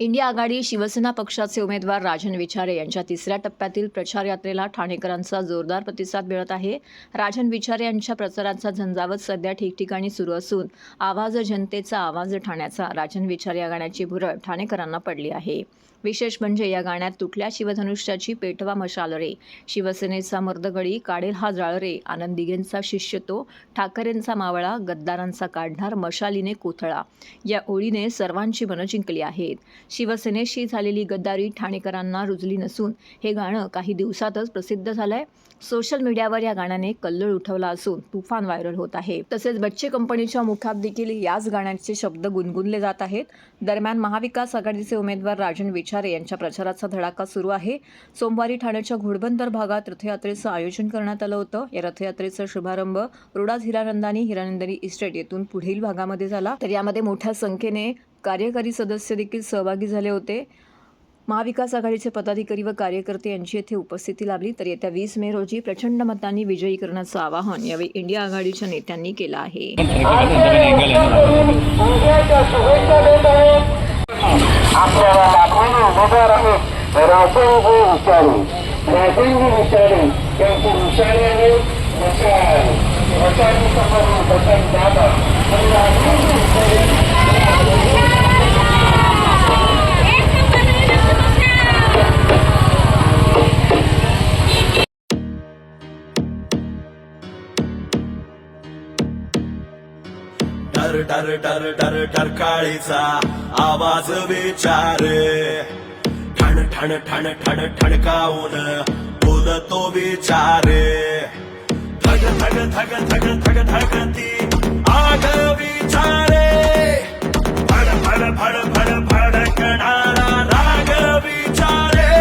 India आघाडी शिवसेना पक्षाचे उमेदवार राजन विचारे यांच्या तिसऱ्या टप्प्यातील प्रचार यात्रेला ठाणेकरांचा जोरदार प्रतिसाद मिळत आहे. राजन विचारे यांच्या प्रचाराचा झंझावत सध्या ठिकठिकाणी सुरू असून आवाज जनतेचा आवाज ठाण्याचा. राजन विचारे आघाड्याची भुरळ ठाणेकरांना पडली आहे. विशेष म्हणजे या गाण्यात तुटल्या शिवधनुष्याची पेटवा मशाल रे. शिवसेनेचा मर्दगडी काढेल हा जाळ रे. आनंद दिघेंचा शिष्य तो ठाकरेंचा मावळा गद्दारांचा काढणार मशालीने कोथळा. या ओळीने सर्वांची मनं जिंकली आहेत. शिवसेनेशी झालेली गद्दारी ठाणेकरांना रुजली नसून हे गाणं काही दिवसातच प्रसिद्ध झालंय. सोशल मीडियावर या गाण्याने कल्लोळ उठवला असून तुफान व्हायरल होत आहे. तसेच बच्चे कंपनीच्या मुखात देखील याच गाण्याचे शब्द गुणगुणले जात आहेत. दरम्यान महाविकास आघाडीचे उमेदवार राजन विचारे यांच्या प्रचाराचा धडाका सुरू आहे. सोमवारी ठाण्याच्या घोडबंदर भागात रथयात्रेचं आयोजन करण्यात आलं होतं. या रथयात्रेचा शुभारंभ रुडाज हिरानंदानी हिरानंदानी इस्टेट येथून पुढील भागामध्ये झाला. तर यामध्ये मोठ्या संख्येने कार्यकारी सदस्य देखील सहभागी झाले होते. महाविकास आघाडीचे पदाधिकारी व कार्यकर्ते यांची येथे उपस्थिती लाभली. तर येत्या वीस मे रोजी प्रचंड मतांनी विजयी करण्याचं आवाहन यावेळी इंडिया आघाडीच्या नेत्यांनी केलं आहे. विचारे राजनजी विचारे यांची आहे आणि विचारे टर टर टर टर टर काळीचा आवाज विचारे ठण ठण ठण ठण ठणकावून बोलतो विचारे. थग थग थग थग थग थगती आग विचारे. फड फड फड फड फडकणारा राग विचारे.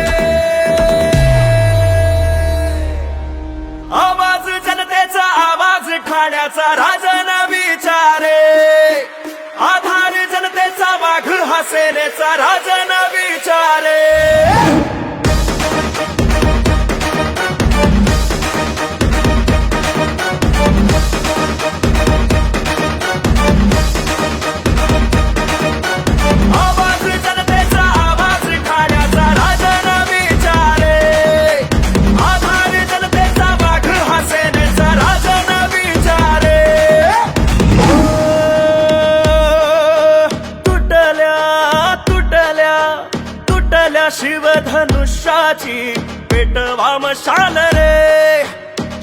आवाज जनतेचा आवाज ठाण्याचा राजन विचारे. आधार जनतेचा वाघ हा सेनेचा राजन विचारे झाल्या शिवधनुष्याची. पेटवा मशाल रे.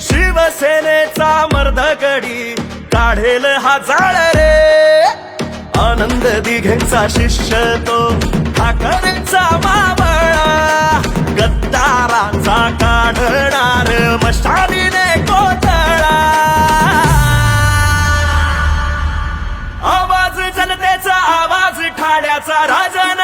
शिवसेनेचा मर्दगडी काढेल हा जाळ रे. आनंद दिघेंचा शिष्य तो ठाकरेंचा मावळा. गद्दारांचा काढणार मशालीने कोतळा. आवाज जनतेचा आवाज ठाण्याचा राजन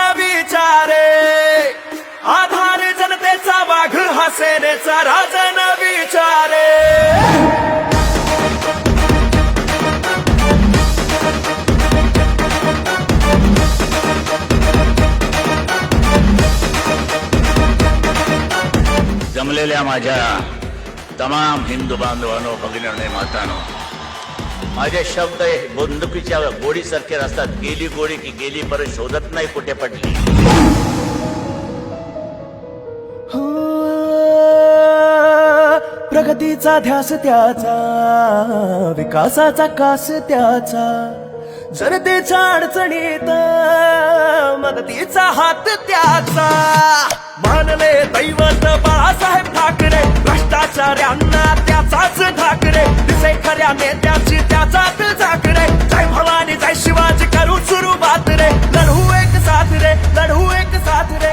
जमलेल्या माझ्या तमाम हिंदू बांधवांनो भगिनी मातानो माझे शब्द हे बंदुकीच्या गोडीसारखे असतात गेली गोडी की गेली परत शोधत नाही कुठे पडली. प्रगतीचा ध्यास त्याचा विकासाचा कास त्याचा. जनतेच्या अडचणीत मदतीचा हात त्याचा. मानले दैवत बाळासाहेब ठाकरे भ्रष्टाचार्यांना त्याचाच ठाकरे. दिसे खऱ्या नेत्याची त्याचाच झाकरे. जय भवानी जय शिवाजी करू सुरुवात रे. लढू एक साथ रे लढू एक साथ रे.